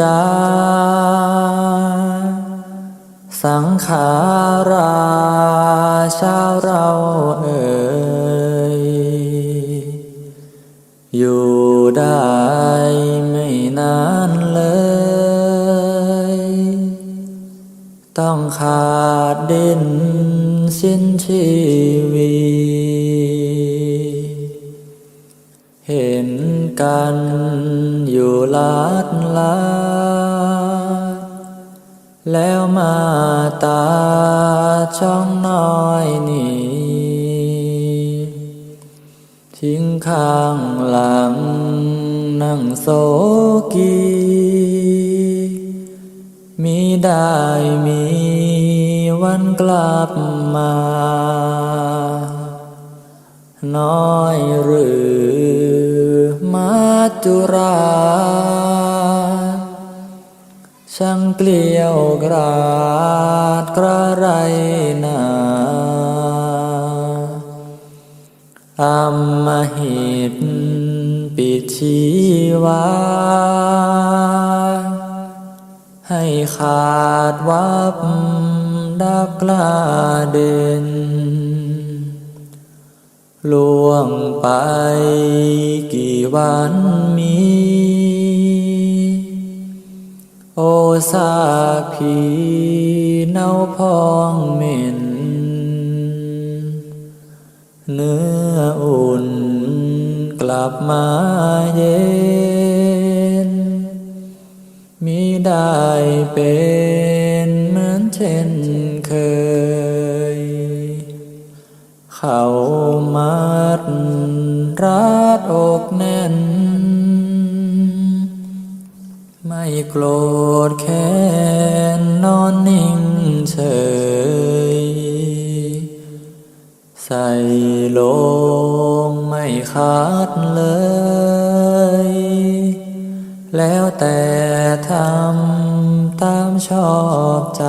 จา สังขาราชาวเราเอ่ยอยู่ได้ไม่นานเลย ต้องขาดดินสิ้นชีวี เห็นกันอยู่ลาดลา แล้วมาตาช่องน้อยนี่ทิ้งข้างหลังนั่งโซกี มีได้มีวันกลับมา น้อยหรือ จุราช่างเกลียวกราดกระไรนาอำมหิตปิดชีวา ให้ขาดวับดักลาเด่น ล่วงไปกี่วันมี โอสาผีเน่าพองเหม็น เนื้ออุ่นกลับมาเย็นมิได้เป็นเหมือนเช่นเคย เขามัดรัดอกแน่น ไม่โกรธแค้นนอนนิ่งเฉย ใส่ลงไม่ขาดเลย แล้วแต่ทำตามชอบใจ